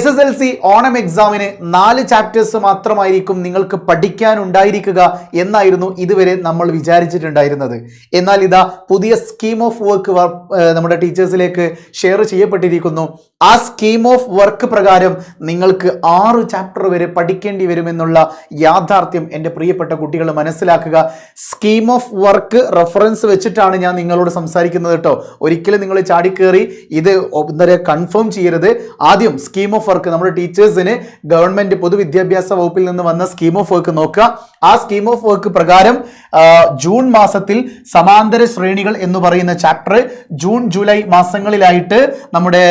S S L C Onam എക്സാമിന് നാല് chapters മാത്രമായിരിക്കും നിങ്ങൾക്ക് പഠിക്കാനുണ്ടായിരിക്കുക എന്നായിരുന്നു ഇതുവരെ നമ്മൾ വിചാരിച്ചിട്ടുണ്ടായിരുന്നത്. എന്നാൽ ഇതാ പുതിയ സ്കീം ഓഫ് വർക്ക് നമ്മുടെ ടീച്ചേഴ്സിലേക്ക് ഷെയർ ചെയ്യപ്പെട്ടിരിക്കുന്നു. ആ സ്കീം ഓഫ് വർക്ക് പ്രകാരം നിങ്ങൾക്ക് ആറ് ചാപ്റ്റർ വരെ പഠിക്കേണ്ടി വരുമെന്നുള്ള യാഥാർത്ഥ്യം എന്റെ പ്രിയപ്പെട്ട കുട്ടികൾ മനസ്സിലാക്കുക. സ്കീം ഓഫ് വർക്ക് റെഫറൻസ് വെച്ചിട്ടാണ് ഞാൻ നിങ്ങളോട് സംസാരിക്കുന്നത് കേട്ടോ. ഒരിക്കലും നിങ്ങൾ ചാടിക്കേറി ഇത് എന്താ കൺഫേം ചെയ്യരുത്. ആദ്യം സ്കീം ഓഫ് വർക്ക് നമ്മുടെ ടീച്ചേഴ്സിന് ഗവൺമെന്റ് പൊതുവിദ്യാഭ്യാസ വകുപ്പിൽ നിന്ന് വന്ന സ്കീം ഓഫ് വർക്ക് നോക്കുക. ആ സ്കീം ഓഫ് വർക്ക് പ്രകാരം ജൂൺ മാസത്തിൽ സമാന്തര ശ്രേണികൾ എന്ന് പറയുന്ന ചാപ്റ്റർ ജൂൺ ജൂലൈ മാസങ്ങളിലായിട്ട് നമ്മുടെ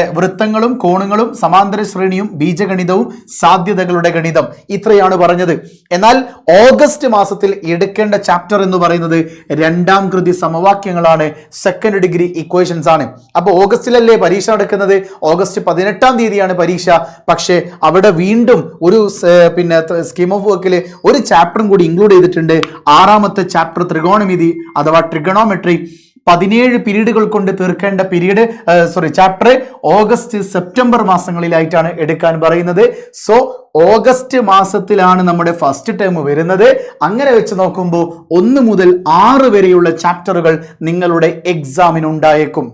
വൃത്തങ്ങളും കോണുകളും സമാന്തര ശ്രേണിയും ബീജഗണിതവും സാധ്യതകളുടെ ഗണിതം ഇത്രയാണ് പറഞ്ഞത്. എന്നാൽ ഓഗസ്റ്റ് മാസത്തിൽ എടുക്കേണ്ട ചാപ്റ്റർ എന്ന് പറയുന്നത് രണ്ടാം കൃതി സമവാക്യങ്ങളാണ്. സെക്കൻഡ് ഡിഗ്രി ഇക്വേഷൻസ് ആണ്. അപ്പോൾ ഓഗസ്റ്റിലല്ലേ പരീക്ഷ നടക്കുന്നത്? ഓഗസ്റ്റ് പതിനെട്ടാം തീയതിയാണ് പരീക്ഷ. പക്ഷേ അവിടെ വീണ്ടും ഒരു പിന്നെ സ്കീം ഓഫ് വർക്കിൽ ഒരു ചാപ്റ്ററും കൂടി ഇൻക്ലൂഡ് ചെയ്തിട്ടുണ്ട്. ആറാമത്തെ ചാപ്റ്റർ ത്രികോണമിതി അഥവാ ട്രിഗണോമെട്രി പതിനേഴ് പീരീഡുകൾ കൊണ്ട് തീർക്കേണ്ട period sorry chapter August September മാസങ്ങളിലായിട്ടാണ് എടുക്കാൻ പറയുന്നത്. സോ ഓഗസ്റ്റ് മാസത്തിലാണ് നമ്മുടെ ഫസ്റ്റ് ടേം വരുന്നത്. അങ്ങനെ വെച്ച് നോക്കുമ്പോൾ ഒന്ന് മുതൽ ആറ് വരെയുള്ള ചാപ്റ്ററുകൾ നിങ്ങളുടെ എക്സാമിനുണ്ടായേക്കും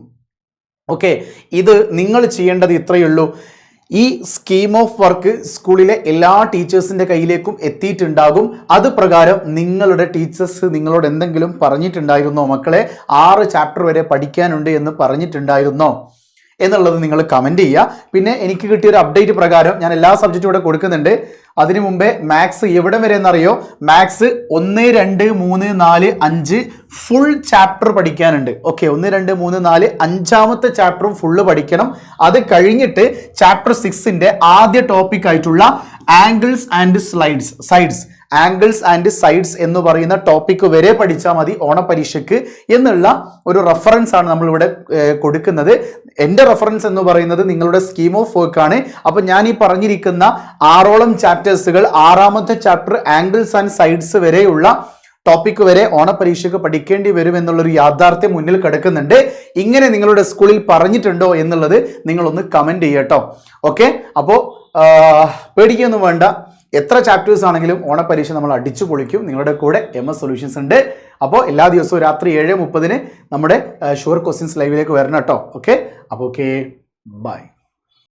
ഓക്കെ ഇത് നിങ്ങൾ ചെയ്യേണ്ടത് ഇത്രയേ ഉള്ളൂ. ഈ സ്കീം ഓഫ് വർക്ക് സ്കൂളിലെ എല്ലാ ടീച്ചേഴ്സിന്റെ കയ്യിലേക്കും എത്തിയിട്ടുണ്ടാകും. അത് പ്രകാരം നിങ്ങളുടെ ടീച്ചേഴ്സ് നിങ്ങളോട് എന്തെങ്കിലും പറഞ്ഞിട്ടുണ്ടായിരുന്നോ? മക്കളെ ആറ് ചാപ്റ്റർ വരെ പഠിക്കാനുണ്ട് എന്ന് പറഞ്ഞിട്ടുണ്ടായിരുന്നോ? എന്നുള്ളത് നിങ്ങൾ കമന്റ് ചെയ്യുക. പിന്നെ എനിക്ക് കിട്ടിയ ഒരു അപ്ഡേറ്റ് പ്രകാരം ഞാൻ എല്ലാ സബ്ജക്റ്റും ഇവിടെ കൊടുക്കുന്നുണ്ട്. അതിനു മുമ്പേ മാത്സ് എവിടെ വരെ എന്നറിയോ? മാത്സ് ഒന്ന് രണ്ട് മൂന്ന് നാല് അഞ്ച് ഫുൾ ചാപ്റ്റർ പഠിക്കാനുണ്ട്. ഓക്കെ ഒന്ന് രണ്ട് മൂന്ന് നാല് അഞ്ചാമത്തെ ചാപ്റ്ററും ഫുള്ള് പഠിക്കണം. അത് കഴിഞ്ഞിട്ട് ചാപ്റ്റർ സിക്സിന്റെ ആദ്യ ടോപ്പിക് ആയിട്ടുള്ള angles and slides sides angles and sides എന്ന് പറയുന്ന ടോപ്പിക് വരെ പഠിച്ചാൽ മതി ഓണപരീക്ഷയ്ക്ക് എന്നുള്ള ഒരു റെഫറൻസ് ആണ് നമ്മളിവിടെ കൊടുക്കുന്നത്. എന്റെ റെഫറൻസ് എന്ന് പറയുന്നത് നിങ്ങളുടെ സ്കീം ഓഫ് വർക്ക് ആണ്. അപ്പം ഞാൻ ഈ പറഞ്ഞിരിക്കുന്ന ആറോളം ചാപ്റ്റേഴ്സുകൾ ആറാമത്തെ ചാപ്റ്റർ ആംഗിൾസ് ആൻഡ് സൈഡ്സ് വരെയുള്ള ടോപ്പിക് വരെ ഓണപരീക്ഷയ്ക്ക് പഠിക്കേണ്ടി വരും എന്നുള്ളൊരു യാഥാർത്ഥ്യം മുന്നിൽ കിടക്കുന്നുണ്ട്. ഇങ്ങനെ നിങ്ങളുടെ സ്കൂളിൽ പറഞ്ഞിട്ടുണ്ടോ എന്നുള്ളത് നിങ്ങളൊന്ന് കമന്റ് ചെയ്യട്ടോ. ഓക്കെ അപ്പോൾ പേടിക്കൊന്നും വേണ്ട. എത്ര ചാപ്റ്റേഴ്സ് ആണെങ്കിലും ഓണപരീക്ഷ നമ്മൾ അടിച്ചു പൊളിക്കും. നിങ്ങളുടെ കൂടെ എം എസ് സൊല്യൂഷൻസ് ഉണ്ട്. അപ്പോൾ എല്ലാ ദിവസവും രാത്രി ഏഴ് മുപ്പതിന് നമ്മുടെ ഷുവർ ക്വസ്റ്റ്യൻസ് ലൈവിലേക്ക് വരണം കേട്ടോ. ഓക്കെ അപ്പോൾ ഓക്കെ ബൈ